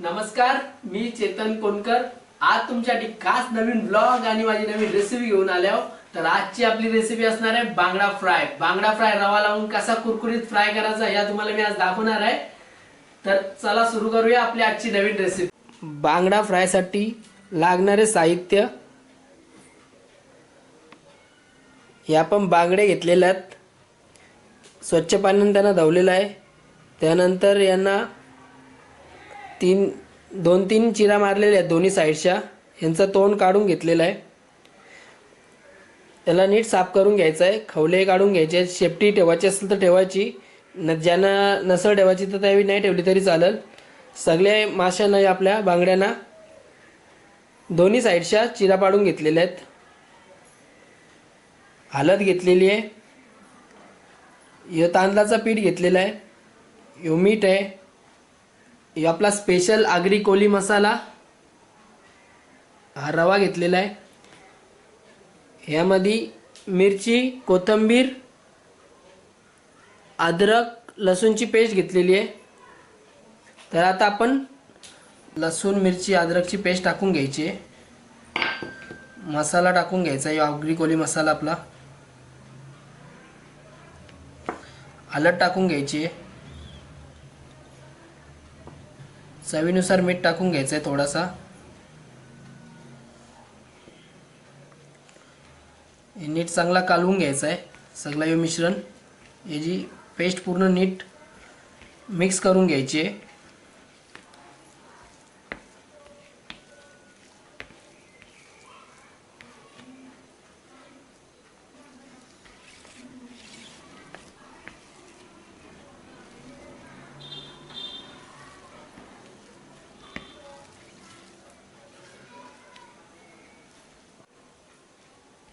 नमस्कार मी चेतन कोणकर. आज तुमच्यासाठी खास नवीन ब्लॉग आणि माझी नवीन रेसिपी घेऊन आल्या तर आजची आपली रेसिपी असणार आहे बांगडा फ्राय. बांगडा फ्राय रवा लावून कसा कुरकुरीत फ्राय करायचा या तुम्हाला मी आज दाखवणार आहे. तर चला सुरू करूया आपली आजची नवीन रेसिपी बांगडा फ्रायसाठी लागणारे साहित्य. हे आपण बांगडे घेतलेले आहेत. स्वच्छ पाण्याने त्यांना धवलेलं आहे. त्यानंतर यांना तीन दोन तीन चिरा मारलेल्या आहेत दोन्ही साईडच्या. यांचं तोंड काढून घेतलेलं आहे. त्याला नीट साफ करून घ्यायचं आहे. खवले काढून घ्यायचे आहेत. शेपटी ठेवायची असेल तर ठेवायची. न ज्यांना नसळ ठेवायची तर त्यावेळी नाही ठेवली तरी चालेल. सगळ्या माशांना आपल्या बांगड्यांना दोन्ही साईडच्या चिरा पाडून घेतलेल्या आहेत. हालत घेतलेली आहे. ह्यो तांदळाचं पीठ घेतलेलं आहे. ह्यो मीठ आहे. आपला स्पेशल आगरी कोली मसाला. हा रवा घेतलेला आहे. ह्यामध्ये मिरची कोथिंबीर अद्रक लसूणची पेस्ट घेतलेली आहे. तर आता आपण लसूण मिरची अद्रकची पेस्ट टाकून घ्यायची आहे. मसाला टाकून घ्यायचा आहे आगरी कोली मसाला आपला. हलद टाकून घ्यायची आहे. चवीनुसार मीठ टाकून घ्यायचं आहे थोडासा. हे नीट चांगला कालवून घ्यायचा आहे सगळं हे मिश्रण. याची पेस्ट पूर्ण नीट मिक्स करून घ्यायची आहे.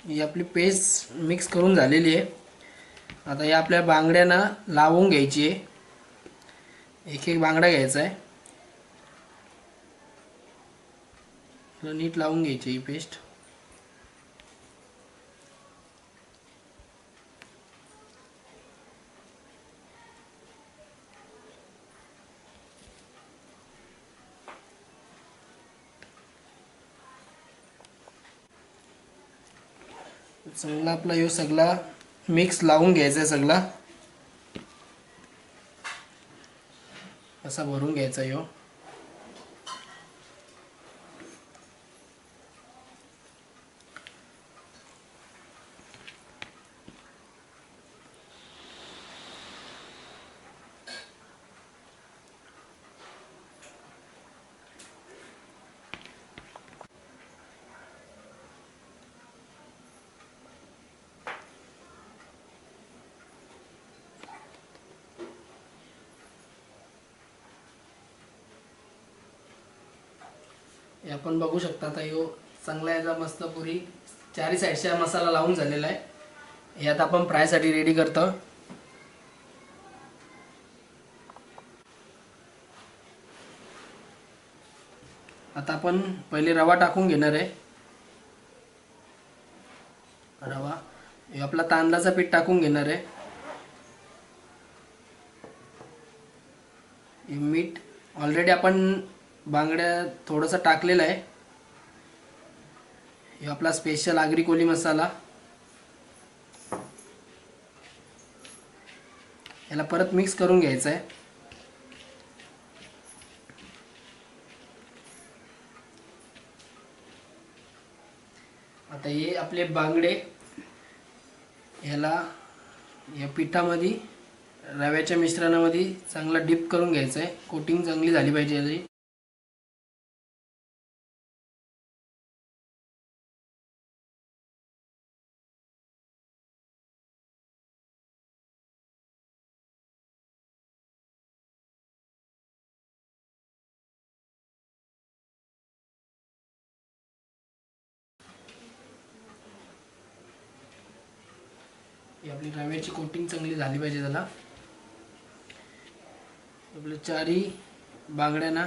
ही आपली पेस्ट मिक्स करून झालेली आहे. आता या आपल्या बांगड्यांना लावून घ्यायची आहे. एक एक बांगडा घ्यायचा आहे. नीट लावून घ्यायची ही पेस्ट चांगला आपला यो सगळा मिक्स लावून घ्यायचा आहे सगळा. असा भरून घ्यायचा यो हे आपण बघू शकता आता यो चांगला याचा मस्त पुरी चारी साईडच्या मसाला लावून झालेला आहे. हे आता आपण फ्रायसाठी रेडी करतो. आता आपण पहिले रवा टाकून घेणार आहे. रवा. हे आपला तांदळाचं पीठ टाकून घेणार आहे. हे मीठ ऑलरेडी आपण बांगड्या थोडंसं टाकलेलं आहे. हे आपला स्पेशल आगरी कोली मसाला. याला परत मिक्स करून घ्यायचं आहे. आता हे आपले बांगडे याला या पिठामध्ये रव्याच्या मिश्रणामध्ये चांगला डिप करून घ्यायचं आहे. कोटिंग चांगली झाली पाहिजे याची. आपली रव्याची कोटिंग चांगली झाली पाहिजे त्याला. आपल्या चारी बांगड्यांना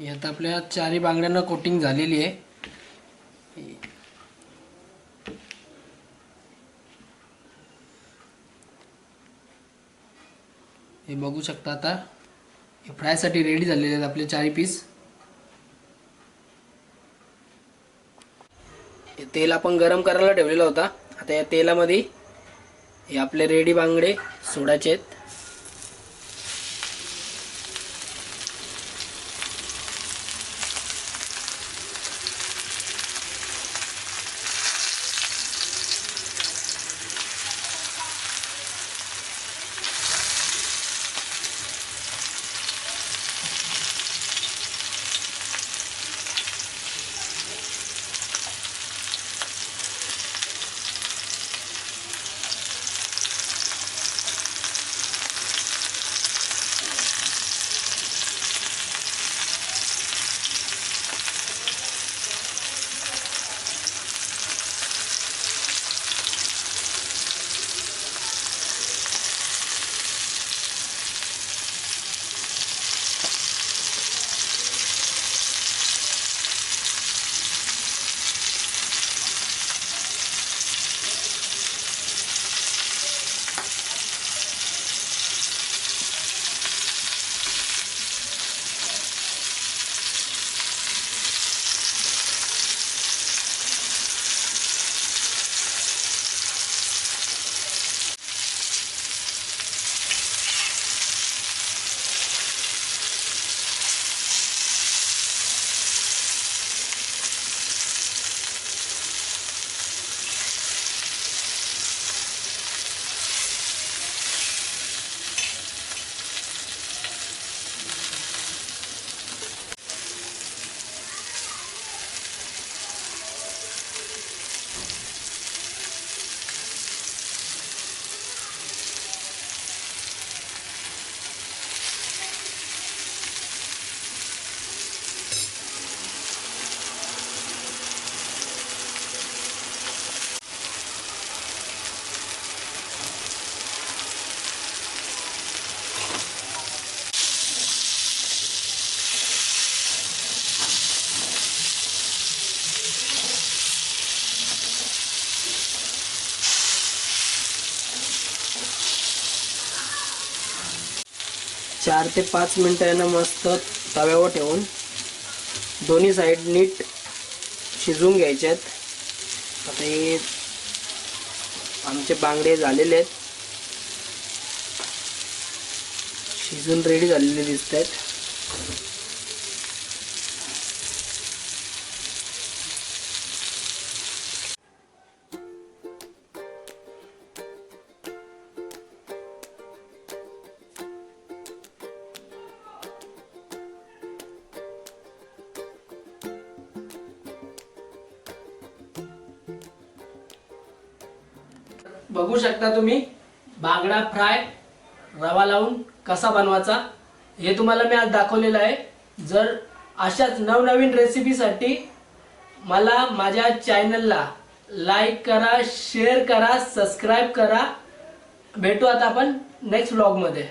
यात आपल्या चारही बांगड्यांना कोटिंग झालेली आहे. हे बघू शकता आता. हे फ्रायसाठी रेडी झालेले आहेत आपले चारही पीस हे तेल आपण गरम करायला ठेवलेला होता. आता या तेलामध्ये हे आपले रेडी बांगडे सोडायचे आहेत. चार ते पाच मिनटं यांना मस्त तव्यावर ठेवून दोन्ही साईड नीट शिजवून घ्यायचे आहेत. आता हे आमचे बांगडे झालेले आहेत. शिजून रेडी झालेले दिसत आहेत. बघू शकता तुम्ही बांगडा फ्राय रवा लावून कसा बनवायचा हे तुम्हाला मी आज दाखवलेलं आहे. जर अशाच नवनवीन रेसिपीसाठी मला माझ्या चॅनलला लाईक करा शेअर करा सबस्क्राईब करा. भेटू आता आपण नेक्स्ट ब्लॉगमध्ये